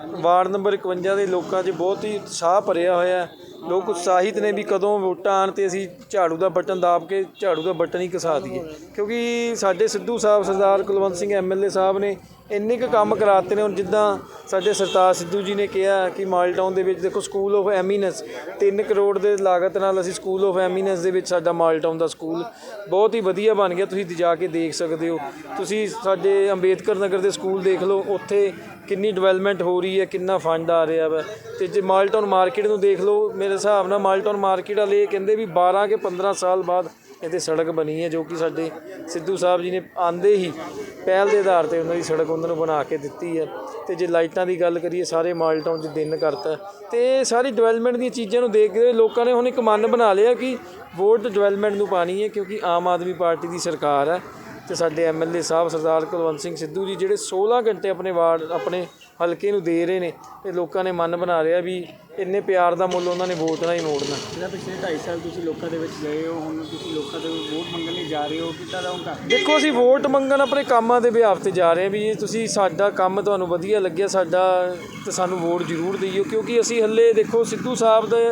Ward number 51 ਦੇ ਲੋਕਾਂ 'ਚ ਬਹੁਤ ਹੀ ਉਤਸ਼ਾਹ ਭਰਿਆ ਹੋਇਆ ਲੋਕ ਉਤਸ਼ਾਹਿਤ ਨੇ ਵੀ ਕਦੋਂ ਵੋਟਾਂ ਆਣ ਤੇ ਅਸੀਂ ਝਾੜੂ ਦਾ ਬਟਨ ਦਾਬ ਕੇ ਝਾੜੂ ਦਾ ਬਟਨ ਹੀ ਘਸਾ ਦਈਏ। ਕਿਉਂਕਿ ਸਾਡੇ ਸਿੱਧੂ ਸਾਹਿਬ ਸਰਦਾਰ ਕੁਲਵੰਤ ਸਿੰਘ ਐਮਐਲਏ ਸਾਹਿਬ ਨੇ ਇੰਨੇ ਕੁ ਕੰਮ ਕਰਾਤੇ ਨੇ, ਹੁਣ ਜਿੱਦਾਂ ਸਾਡੇ ਸਰਤਾਜ ਸਿੱਧੂ ਜੀ ਨੇ ਕਿਹਾ ਕਿ ਮਾਲ ਟਾਊਨ ਦੇ ਵਿੱਚ ਦੇਖੋ ਸਕੂਲ ਆਫ ਐਮੀਨੈਂਸ 3 ਕਰੋੜ ਦੇ ਲਾਗਤ ਨਾਲ ਅਸੀਂ ਸਕੂਲ ਆਫ ਐਮੀਨੈਂਸ ਦੇ ਵਿੱਚ ਸਾਡਾ ਮਾਲ ਟਾਊਨ ਦਾ ਸਕੂਲ ਬਹੁਤ ਹੀ ਵਧੀਆ ਬਣ ਗਿਆ, ਤੁਸੀਂ ਜਾ ਕੇ ਦੇਖ ਸਕਦੇ ਹੋ। ਤੁਸੀਂ ਸਾਡੇ ਅੰਬੇਦਕਰ ਨਗਰ ਦੇ ਸਕੂਲ ਦੇਖ ਲਓ, ਉੱਥੇ ਕਿੰਨੀ ਡਿਵੈਲਪਮੈਂਟ ਹੋ ਰਹੀ ਹੈ, ਕਿੰਨਾ ਫੰਡ ਆ ਰਿਹਾ ਵਾ। ਤੇ ਜੇ ਮਾਲ ਟਾਊਨ ਮਾਰਕੀਟ ਨੂੰ ਦੇਖ ਲਓ, ਮੇਰੇ ਹਿਸਾਬ ਨਾਲ ਮਾਲ ਟਾਊਨ ਮਾਰਕੀਟ ਵਾਲੇ ਕਹਿੰਦੇ ਵੀ 12 ਕੇ 15 ਸਾਲ ਬਾਅਦ ਇੱਥੇ ਸੜਕ ਬਣੀ ਹੈ, ਜੋ ਕਿ ਸਾਡੇ ਸਿੱਧੂ ਸਾਹਿਬ ਜੀ ਨੇ ਆਂਦੇ ਹੀ ਪਹਿਲ ਦੇ ਆਧਾਰ ਤੇ ਉਹਨਾਂ ਦੀ ਸੜਕ ਉਹਨਾਂ ਨੂੰ ਬਣਾ ਕੇ ਦਿੱਤੀ ਹੈ ਤੇ ਜੇ ਲਾਈਟਾਂ ਦੀ ਗੱਲ ਕਰੀਏ, ਸਾਰੇ ਮਾਲ ਟਾਊਨ 'ਚ ਦਿਨ ਕਰਤਾ। ਤੇ ਇਹ ਸਾਰੀ ਡਿਵੈਲਪਮੈਂਟ ਦੀਆਂ ਚੀਜ਼ਾਂ ਨੂੰ ਦੇਖ ਕੇ ਲੋਕਾਂ ਨੇ ਹੁਣ ਇੱਕ ਮਨ ਬਣਾ ਲਿਆ ਕਿ ਵੋਟ ਡਿਵੈਲਪਮੈਂਟ ਨੂੰ ਪਾਣੀ ਹੈ ਕਿਉਂਕਿ ਆਮ ਆਦਮੀ ਪਾਰਟੀ ਦੀ ਸਰਕਾਰ ਹੈ। ਤੇ ਸਾਡੇ ਐਮਐਲਏ ਸਾਹਿਬ ਸਰਦਾਰ ਕੁਲਵੰਤ ਸਿੰਘ ਸਿੱਧੂ ਜੀ ਜਿਹੜੇ 16 ਘੰਟੇ ਆਪਣੇ ਵਾਰਡ ਆਪਣੇ ਹਲਕੇ ਨੂੰ ਦੇ ਰਹੇ ਨੇ ਤੇ ਲੋਕਾਂ ਨੇ ਮਨ ਬਣਾ ਰਿਹਾ ਵੀ ਇੰਨੇ ਪਿਆਰ ਦਾ ਮੁੱਲ ਉਹਨਾਂ ਨੇ ਵੋਟ ਨਾਲ ਹੀ ਮੋੜਨਾ। ਜਿਹੜਾ ਪਿਛਲੇ 2.5 ਸਾਲ ਤੁਸੀਂ ਲੋਕਾਂ ਦੇ ਵਿੱਚ ਗਏ ਹੋ ਹੁਣ ਤੁਸੀਂ ਲੋਕਾਂ ਦੇ ਵੋਟ ਮੰਗਣ ਲਈ ਜਾ ਰਹੇ ਹੋ ਕਿੱਦਾਂ ਦਾ ਹੁੰਦਾ ਦੇਖੋ ਅਸੀਂ ਵੋਟ ਮੰਗਣ ਆਪਣੇ ਕੰਮਾਂ ਦੇ ਬਿਹਾਫ ਤੇ ਜਾ ਰਹੇ ਹਾਂ ਵੀ ਜੇ ਤੁਸੀਂ ਸਾਡਾ ਕੰਮ ਤੁਹਾਨੂੰ ਵਧੀਆ ਲੱਗਿਆ ਸਾਡਾ ਤੇ ਸਾਨੂੰ ਵੋਟ ਜ਼ਰੂਰ ਦਿਓ ਕਿਉਂਕਿ ਅਸੀਂ ਹੱਲੇ ਦੇਖੋ ਸਿੱਧੂ ਸਾਹਿਬ ਦੇ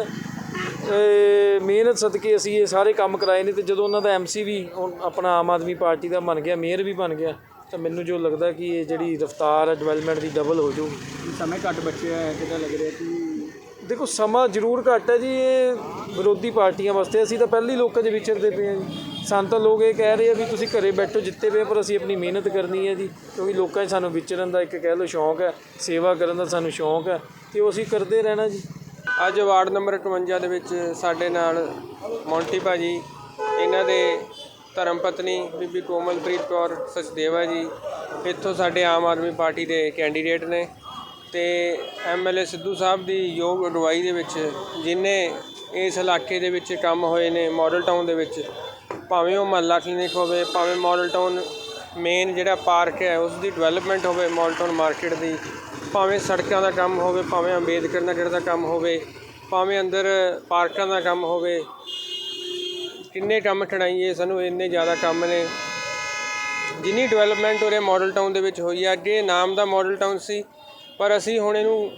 ਮਿਹਨਤ ਸਦਕੇ ਅਸੀਂ ਇਹ ਸਾਰੇ ਕੰਮ ਕਰਾਏ ਨੇ ਤੇ ਜਦੋਂ ਉਹਨਾਂ ਦਾ ਐਮਸੀ ਵੀ ਹੁਣ ਆਪਣਾ ਆਮ ਆਦਮੀ ਪਾਰਟੀ ਦਾ ਬਣ ਗਿਆ ਮੇਅਰ ਵੀ ਬਣ ਗਿਆ ਤਾਂ ਮੈਨੂੰ ਜੋ ਲੱਗਦਾ ਕਿ ਇਹ ਜਿਹੜੀ ਰਫਤਾਰ ਹੈ ਡਿਵੈਲਪਮੈਂਟ ਦੀ ਡਬਲ ਹੋ ਜਾਊਗੀ। ਸਮੇਂ ਘੱਟ ਬਚਿਆ ਹੈ? ਕਿੱਦਾਂ ਲੱਗ ਰਿਹਾ ਕਿ ਦੇਖੋ ਸਮਾਂ ਜ਼ਰੂਰ ਘੱਟ ਹੈ ਜੀ ਇਹ ਵਿਰੋਧੀ ਪਾਰਟੀਆਂ ਵਾਸਤੇ। ਅਸੀਂ ਤਾਂ ਪਹਿਲੀ ਲੋਕਾਂ 'ਚ ਵਿਚਰਦੇ ਪਏ ਹਾਂ ਜੀ। ਸਾਨੂੰ ਤਾਂ ਲੋਕ ਇਹ ਕਹਿ ਰਹੇ ਆ ਵੀ ਤੁਸੀਂ ਘਰੇ ਬੈਠੋ ਜਿੱਤੇ ਪਏ ਪਰ ਅਸੀਂ ਆਪਣੀ ਮਿਹਨਤ ਕਰਨੀ ਹੈ ਜੀ। ਕਿਉਂਕਿ ਲੋਕਾਂ 'ਚ ਸਾਨੂੰ ਵਿਚਰਨ ਦਾ ਇੱਕ ਕਹਿ ਲਓ ਸ਼ੌਂਕ ਹੈ ਸੇਵਾ ਕਰਨ ਦਾ ਸਾਨੂੰ ਸ਼ੌਂਕ ਹੈ ਤੇ ਉਹ ਅਸੀਂ ਕਰਦੇ ਰਹਿਣਾ ਜੀ। ਅੱਜ ਵਾਰਡ ਨੰਬਰ 51 ਦੇ ਵਿੱਚ ਸਾਡੇ ਨਾਲ ਮੌਂਟੀ ਭਾਜੀ, ਇਹਨਾਂ ਦੇ ਧਰਮ ਪਤਨੀ ਬੀਬੀ ਕੋਮਲਪ੍ਰੀਤ ਕੌਰ ਸਚਦੇਵਾ ਜੀ, ਇੱਥੋਂ ਸਾਡੇ ਆਮ ਆਦਮੀ ਪਾਰਟੀ ਦੇ ਕੈਂਡੀਡੇਟ ਨੇ ਤੇ ਐਮਐਲਏ ਸਿੱਧੂ ਸਾਹਿਬ ਦੀ ਯੋਗ ਅਗਵਾਈ ਦੇ ਵਿੱਚ ਜਿਨੇ ਇਸ ਇਲਾਕੇ ਦੇ ਵਿੱਚ ਕੰਮ ਹੋਏ ਨੇ, ਮਾਡਲ ਟਾਊਨ ਦੇ ਵਿੱਚ, ਭਾਵੇਂ ਉਹ ਮਹੱਲਾ ਕਲੀਨਿਕ ਹੋਵੇ, ਭਾਵੇਂ ਮਾਡਲ ਟਾਊਨ ਮੇਨ ਜਿਹੜਾ ਪਾਰਕ ਹੈ ਉਸ ਦੀ ਡਿਵੈਲਪਮੈਂਟ ਹੋਵੇ ਮਾਡਲ ਟਾਊਨ ਮਾਰਕੀਟ ਦੀ, ਭਾਵੇਂ ਸੜਕਾਂ ਦਾ ਕੰਮ ਹੋਵੇ, ਭਾਵੇਂ ਅੰਬੇਦਕਰ ਨਗਰ ਦਾ ਕੰਮ ਹੋਵੇ, ਭਾਵੇਂ ਅੰਦਰ ਪਾਰਕਾਂ ਦਾ ਕੰਮ ਹੋਵੇ, ਕਿੰਨੇ ਕੰਮ ਠਣਾਈਏ ਸਾਨੂੰ ਇੰਨੇ ਜ਼ਿਆਦਾ ਕੰਮ ਨੇ। ਜਿੰਨੀ ਡਿਵੈਲਪਮੈਂਟ ਉਰੇ ਮਾਡਲ ਟਾਊਨ ਦੇ ਵਿੱਚ ਹੋਈ ਹੈ, ਅੱਗੇ ਨਾਮ ਦਾ ਮਾਡਲ ਟਾਊਨ ਸੀ, ਪਰ ਅਸੀਂ ਹੁਣ ਇਹਨੂੰ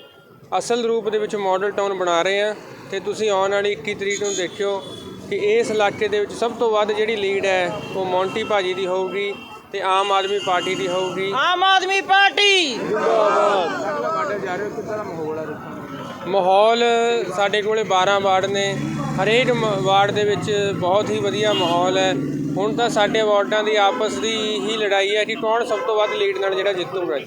ਅਸਲ ਰੂਪ ਦੇ ਵਿੱਚ ਮਾਡਲ ਟਾਊਨ ਬਣਾ ਰਹੇ ਹਾਂ ਤੇ ਤੁਸੀਂ ਆਉਣ ਵਾਲੀ 21 ਤਰੀਕ ਨੂੰ ਦੇਖਿਓ ਕਿ ਇਸ ਇਲਾਕੇ ਦੇ ਵਿੱਚ ਸਭ ਤੋਂ ਵੱਧ ਜਿਹੜੀ ਲੀਡ ਹੈ, ਉਹ ਮੌਂਟੀ ਭਾਜੀ ਦੀ ਹੋਊਗੀ। ਤੇ ਆਮ ਆਦਮੀ ਪਾਰਟੀ ਦੀ ਹੋਊਗੀ। ਆਮ ਆਦਮੀ ਪਾਰਟੀ। ਮਾਹੌਲ ਸਾਡੇ ਕੋਲੇ 12 ਵਾਰਡ ਨੇ। ਹਰੇਕ ਵਾਰਡ ਦੇ ਵਿੱਚ ਬਹੁਤ ਹੀ ਵਧੀਆ ਮਾਹੌਲ ਹੈ। ਹੁਣ ਤਾਂ ਸਾਡੇ ਵਾਰਡਾਂ ਦੀ ਆਪਸ ਦੀ ਹੀ ਲੜਾਈ ਹੈ ਕਿ ਕੌਣ ਸਭ ਤੋਂ ਵੱਧ ਲੀਡ ਨਾਲ ਜਿਹੜਾ ਜਿੱਤੂਗਾ